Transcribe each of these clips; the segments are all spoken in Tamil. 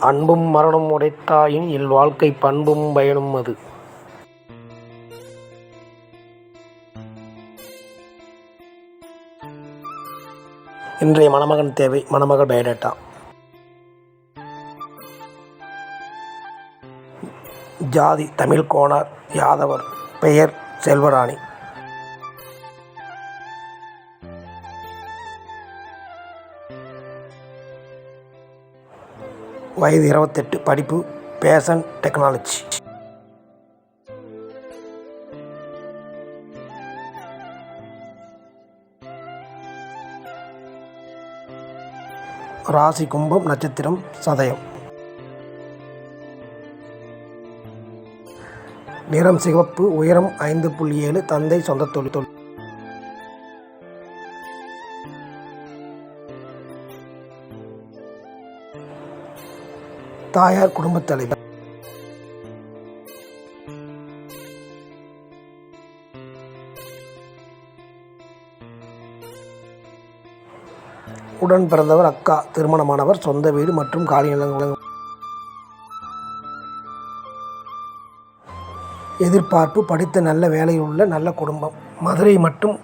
அன்பும் மரணம் உடைத்தாயின் இல்வாழ்க்கை பண்பும் பயனும் அது. இன்றைய மணமகன் தேவை மணமகள் பயோடேட்டா ஜாதி தமிழ் கோணார் யாதவர் பெயர் செல்வராணி வயது இருபத்தெட்டு படிப்பு பேஷன் டெக்னாலஜி. ராசி கும்பம் நட்சத்திரம் சதயம். நிறம் சிவப்பு உயரம் ஐந்து புள்ளி ஏழு தந்தை சொந்த தொழில் தாயார் குடும்பத் தலைவர். உடன் பிறந்தவர் அக்கா திருமணமானவர் சொந்த வீடு மற்றும் காலி நிலங்கள் எதிர்பார்ப்பு படித்த நல்ல வேலையில் உள்ள நல்ல குடும்பம். மதுரை மட்டும்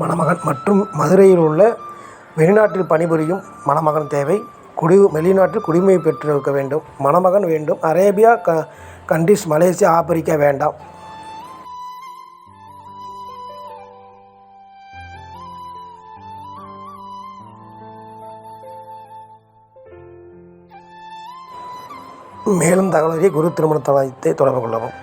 மணமகன் மற்றும் மதுரையில் உள்ள வெளிநாட்டில் பணிபுரியும் மணமகன் தேவை. குடி வெளிநாட்டில் குடிமை பெற்றிருக்க வேண்டும் மணமகன் வேண்டும் அரேபியா க கண்ட்ரிஸ் மலேசியா ஆப்பிரிக்கா வேண்டாம். மேலும் தகவலை குரு திருமணத்தை தொடர்பு கொள்ளவும்.